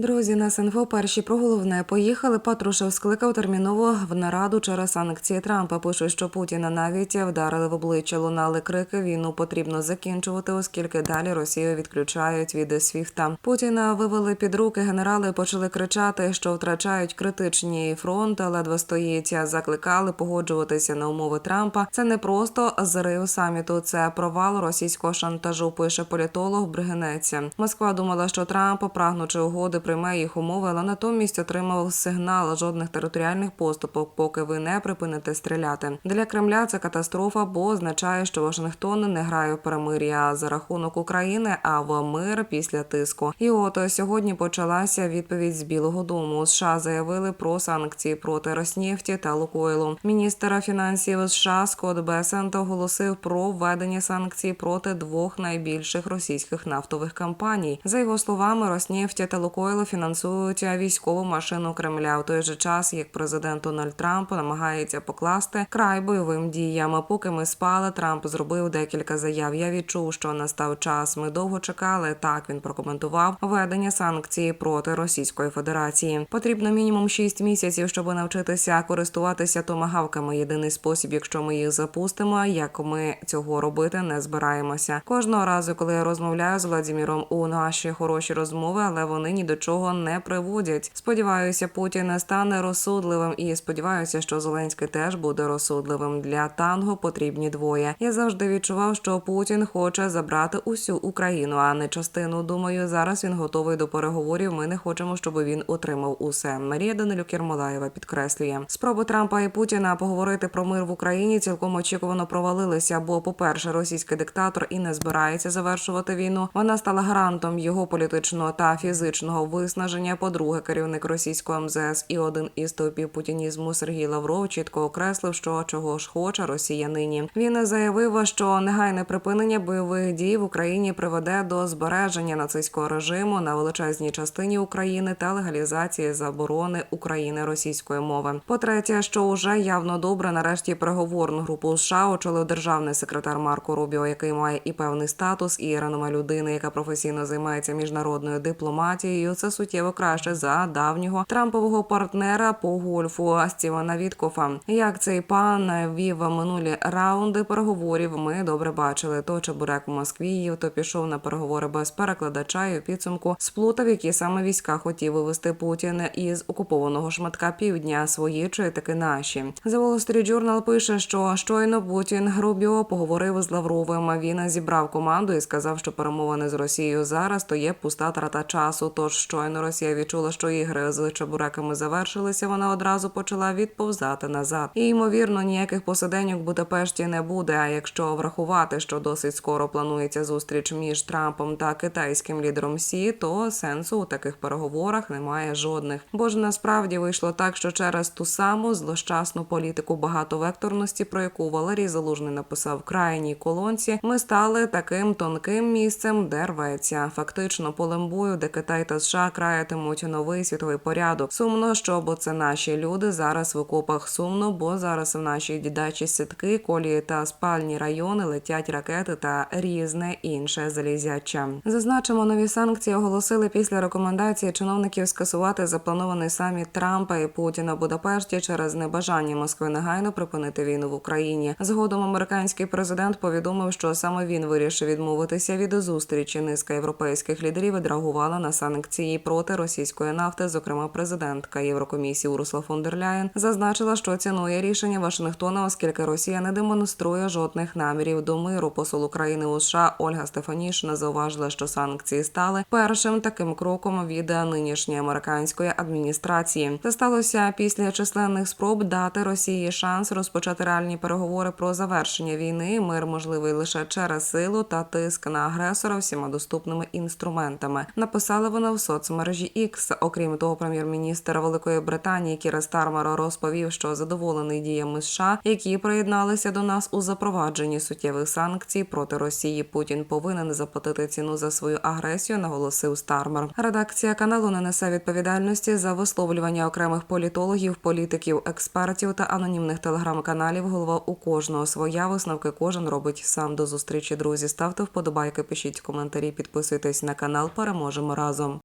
Друзі, на СНФО перші про головне поїхали. Патрушев скликав терміново в нараду через санкції Трампа. Пишуть, що Путіна навіть вдарили в обличчя, лунали крики. Війну потрібно закінчувати, оскільки далі Росію відключають від свіфта. Путіна вивели під руки. Генерали почали кричати, що втрачають критичні фронт, ледве стоїть. Закликали погоджуватися на умови Трампа. Це не просто зрив саміту, це провал російського шантажу. Пише політолог Бригинець. Москва думала, що Трамп, прагнучи угоди, прийме їх умови, але натомість отримав сигнал жодних територіальних поступок, поки ви не припините стріляти. Для Кремля це катастрофа, бо означає, що Вашингтон не грає в перемир'я за рахунок України, а в мир після тиску. І от сьогодні почалася відповідь з Білого Дому. США заявили про санкції проти Роснефті та Лукойлу. Міністр фінансів США Скотт Бесент оголосив про введення санкцій проти двох найбільших російських нафтових компаній. За його словами, Роснефть та Лукойл фінансують військову машину Кремля в той же час, як президент Дональд Трамп намагається покласти край бойовим діям. Поки ми спали, Трамп зробив декілька заяв. Я відчув, що настав час. Ми довго чекали. Так він прокоментував введення санкцій проти Російської Федерації. Потрібно мінімум 6 місяців, щоб навчитися користуватися томагавками. Єдиний спосіб, якщо ми їх запустимо, як ми цього робити не збираємося. Кожного разу, коли я розмовляю з Владіміром у наші хороші розмови, але вони ні до чого не приводять. Сподіваюся, Путін стане розсудливим, і сподіваюся, що Зеленський теж буде розсудливим. Для танго потрібні двоє. Я завжди відчував, що Путін хоче забрати усю Україну, а не частину. Думаю, зараз він готовий до переговорів. Ми не хочемо, щоб він отримав усе. Марія Данилюк Єрмолаєва підкреслює спроби Трампа і Путіна поговорити про мир в Україні цілком очікувано провалилися. Бо, по-перше, російський диктатор і не збирається завершувати війну. Вона стала гарантом його політичного та фізичного виснаження. По-друге, керівник російського МЗС і один із стовпів путінізму Сергій Лавров чітко окреслив, що чого ж хоче Росія нині. Він заявив, що негайне припинення бойових дій в Україні приведе до збереження нацистського режиму на величезній частині України та легалізації заборони України російської мови. По-третє, що уже явно добре нарешті переговорну групу США очолив державний секретар Марко Рубіо, який має і певний статус, і реноме людини, яка професійно займається міжнародною дипломатією. Це суттєво краще за давнього трампового партнера по гольфу Стівена Віткофа. Як цей пан вів минулі раунди переговорів, ми добре бачили. То чебурек в Москві то пішов на переговори без перекладача і у підсумку сплутав, які саме війська хотів вивести Путін із окупованого шматка півдня свої чи таки наші. The Wall Street Journal пише, що щойно Путін Рубіо поговорив з Лавровим. Він зібрав команду і сказав, що перемовини з Росією зараз то є пуста трата часу. Тож щойно Росія відчула, що ігри з чебуреками завершилися. Вона одразу почала відповзати назад. І ймовірно, ніяких посиденьок в Будапешті не буде. А якщо врахувати, що досить скоро планується зустріч між Трампом та китайським лідером Сі, то сенсу у таких переговорах немає жодних. Бо ж насправді вийшло так, що через ту саму злощасну політику багатовекторності, про яку Валерій Залужний написав в крайній колонці, ми стали таким тонким місцем, де рветься фактично полем бою, де Китай та США краятимуть новий світовий порядок. Сумно, що бо це наші люди зараз в окопах сумно, бо зараз в наші дідачі сітки, колії та спальні райони летять ракети та різне інше залізяча. Зазначимо, нові санкції оголосили після рекомендації чиновників скасувати запланований саміт Трампа і Путіна в Будапешті через небажання Москви негайно припинити війну в Україні. Згодом американський президент повідомив, що саме він вирішив відмовитися від зустрічі. Низка європейських лідерів відреагувала на санкції проти російської нафти. Зокрема, президентка Єврокомісії Урсула фон дер Ляєн зазначила, що цінує рішення Вашингтона, оскільки Росія не демонструє жодних намірів до миру. Посол України у США Ольга Стефанішина зауважила, що санкції стали першим таким кроком від нинішньої американської адміністрації. Це сталося після численних спроб дати Росії шанс розпочати реальні переговори про завершення війни. Мир можливий лише через силу та тиск на агресора всіма доступними інструментами. Написала вона в соцмережі X. Окрім того, прем'єр-міністр Великої Британії Кіра Стармер розповів, що задоволений діями США, які приєдналися до нас у запровадженні суттєвих санкцій проти Росії. Путін повинен заплатити ціну за свою агресію, наголосив Стармер. Редакція каналу не несе відповідальності за висловлювання окремих політологів, політиків, експертів та анонімних телеграм-каналів. Голова у кожного своя висновки кожен робить сам до зустрічі. Друзі, ставте вподобайки, пишіть коментарі, підписуйтесь на канал. Переможемо разом.